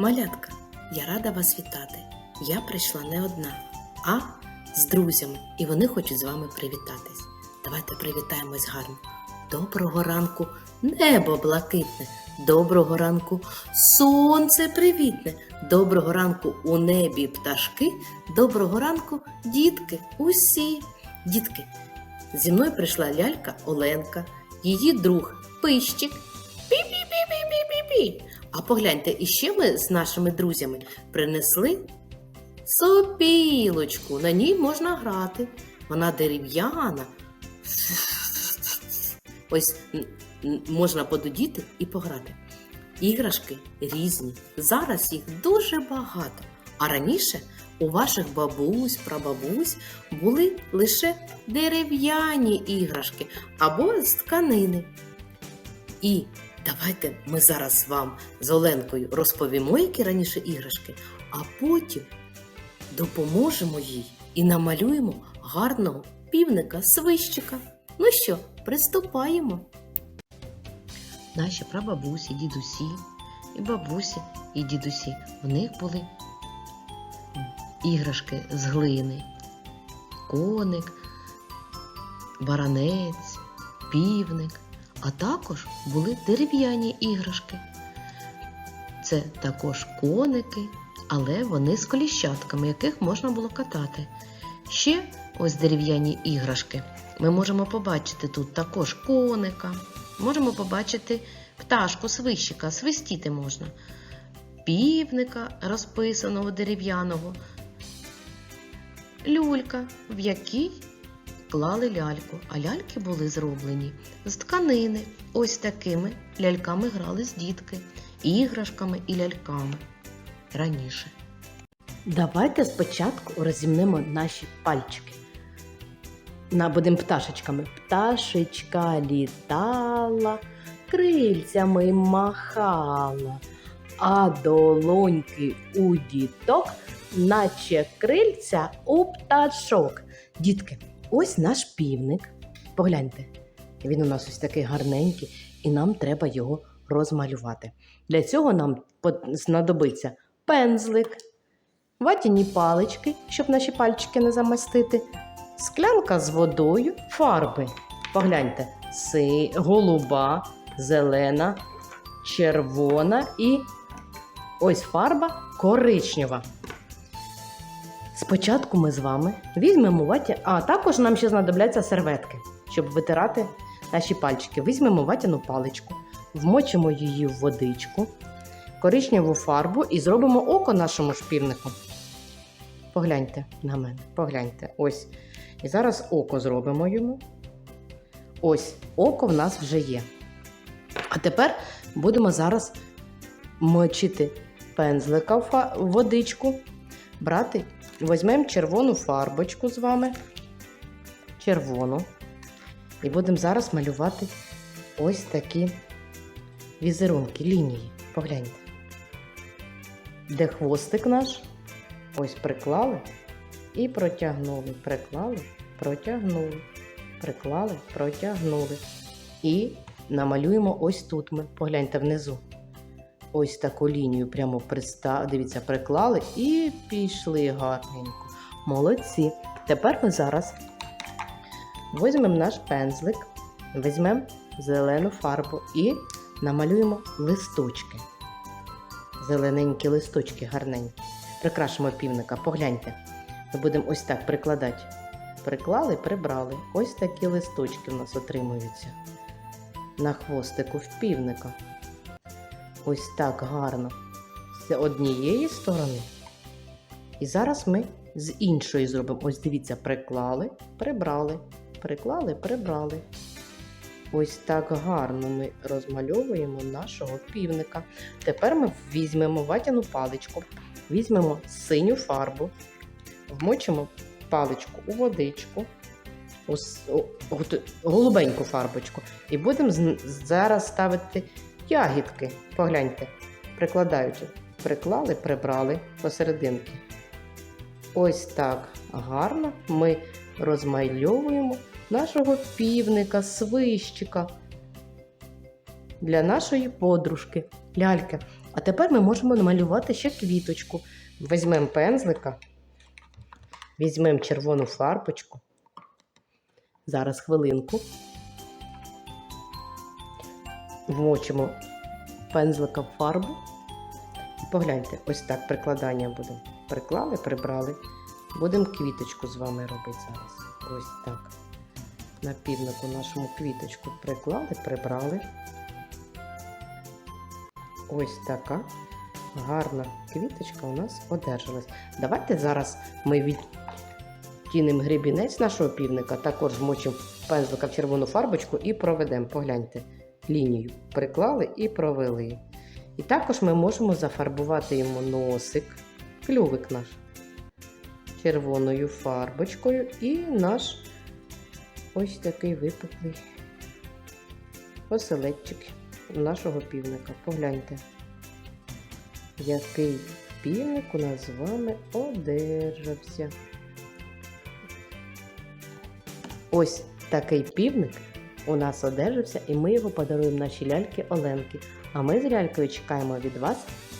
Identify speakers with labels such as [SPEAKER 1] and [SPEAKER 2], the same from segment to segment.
[SPEAKER 1] Малятка, я рада вас вітати. Я прийшла не одна, а з друзями, і вони хочуть з вами привітатись. Давайте привітаємось гарно. Доброго ранку, небо блакитне. Доброго ранку, сонце привітне. Доброго ранку у небі пташки. Доброго ранку, дітки, усі. Дітки, зі мною прийшла лялька Оленка, її друг Пищик. Пі-пі-пі-пі-пі-пі-пі. А погляньте, іще ми з нашими друзями принесли сопілочку. На ній можна грати. Вона дерев'яна. Ось можна подудіти і пограти. Іграшки різні. Зараз їх дуже багато. А раніше у ваших бабусь, прабабусь були лише дерев'яні іграшки або з тканини. І давайте ми зараз вам з Оленкою розповімо, які раніше іграшки, а потім допоможемо їй і намалюємо гарного півника свищика. Ну що, приступаємо. Наші прабабусі, дідусі, і бабусі, і дідусі. В них були іграшки з глини, коник, баранець, півник, а також були дерев'яні іграшки. Це також коники, але вони з коліщатками, яких можна було катати. Ще ось дерев'яні іграшки. Ми можемо побачити тут також коника, можемо побачити пташку свищика, свистіти можна, півника розписаного дерев'яного, люлька, в якій клали ляльку, а ляльки були зроблені з тканини. Ось такими ляльками грали з дітки, іграшками і ляльками раніше. Давайте спочатку розімнемо наші пальчики. На будемо пташечками. Пташечка літала, крильцями махала, а долоньки у діток, наче крильця у пташок. Дітки, ось наш півник. Погляньте, він у нас ось такий гарненький, і нам треба його розмалювати. Для цього нам знадобиться пензлик, ватяні палички, щоб наші пальчики не замастити, склянка з водою, фарби. Погляньте, си, голуба, зелена, червона і ось фарба коричнева. Спочатку ми з вами візьмемо ваті, а також нам ще знадобляться серветки, щоб витирати наші пальчики. Візьмемо ватяну паличку, вмочимо її в водичку, коричневу фарбу і зробимо око нашому шпівнику. Погляньте на мене, погляньте. Ось. І зараз око зробимо йому. Ось, око в нас вже є. А тепер будемо зараз мочити пензлика в водичку, брати, візьмемо червону фарбочку з вами. Червону. І будемо зараз малювати ось такі візерунки, лінії. Погляньте. Де хвостик наш? Ось приклали і протягнули. Приклали, протягнули. Приклали, протягнули. І намалюємо ось тут ми. Погляньте внизу. Ось таку лінію прямо приста... Дивіться, приклали і пішли гарненько. Молодці. Тепер ми зараз візьмемо наш пензлик, візьмемо зелену фарбу і намалюємо листочки. Зелененькі листочки гарненькі. Прикрашимо півника. Погляньте. Ми будемо ось так прикладати. Приклали, прибрали. Ось такі листочки в нас отримуються. На хвостику в півника. Ось так гарно. З однієї сторони. І зараз ми з іншої зробимо. Ось дивіться, приклали, прибрали. Приклали, прибрали. Ось так гарно ми розмальовуємо нашого півника. Тепер ми візьмемо ватяну паличку, візьмемо синю фарбу, вмочимо паличку у водичку, у голубеньку фарбочку, і будемо зараз ставити ягідки. Погляньте, прикладаючи. Приклали, прибрали посерединки. Ось так гарно ми розмальовуємо нашого півника, свищика для нашої подружки, ляльки. А тепер ми можемо намалювати ще квіточку. Візьмемо пензлика, візьмемо червону фарбочку. Зараз хвилинку. Вмочимо пензлика в фарбу. Погляньте, ось так прикладання будемо. Приклали, прибрали. Будемо квіточку з вами робити зараз. Ось так. На півнику нашому квіточку приклали, прибрали. Ось така гарна квіточка у нас одержалась. Давайте зараз ми відтінемо гребінець нашого півника, також змочимо пензлика в червону фарбочку і проведемо. Погляньте, лінію приклали і провели. І також ми можемо зафарбувати йому носик, клювик наш червоною фарбочкою і наш ось такий випуклий оселедчик нашого півника. Погляньте, який півник у нас з вами одержався. Ось такий півник у нас одержився і ми його подаруємо нашій ляльки Оленки. А ми з лялькою чекаємо від вас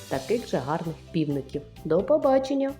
[SPEAKER 1] таких же гарних півників. До побачення!